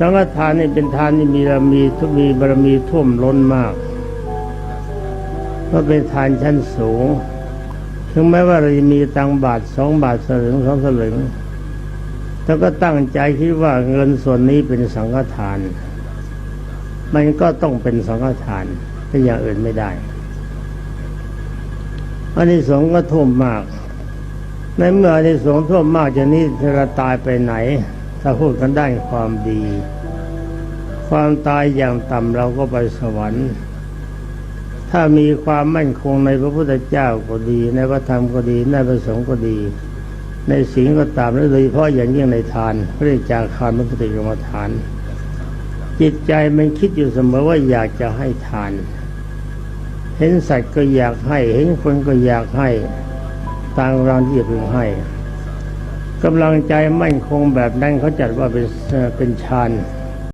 สังฆทานนี่เป็นทานที่มีบารมีมีบารมีท่วมล้นมากเพราะเป็นทานชั้นสูง ถึงแม้ว่าเราจะมีตังบาทสองบาทสลึงสองสลึงแต่ก็ตั้งใจคิดว่าเงินส่วนนี้เป็นสังฆทาน มันก็ต้องเป็นสังฆทานเป็นอย่างอื่นไม่ได้ อันนี้สงส์ก็ท่วมมาก ในเมื่ออันนี้สงส์ท่วมมากจะนี้เราตายไปไหน ถ้าพูดกันได้ความดี ความตายอย่างต่ำเราก็ไปสวรรค์ ถ้ามีความมั่นคงในพระพุทธเจ้าก็ดี ในพระธรรมก็ดี ในพระสงฆ์ก็ดี ในศีลก็ตามและโดยเฉพาะอย่างยิ่งในทานเรียกจากคารมุติกรรมฐาน จิตใจมันคิดอยู่เสมอว่าอยากจะให้ทาน เห็นสัตว์ก็อยากให้ เห็นคนก็อยากให้ต่างกำลังที่จะพึงให้ กำลังใจมั่นคงแบบนั้นเขาจัดว่าเป็นเป็นฌาน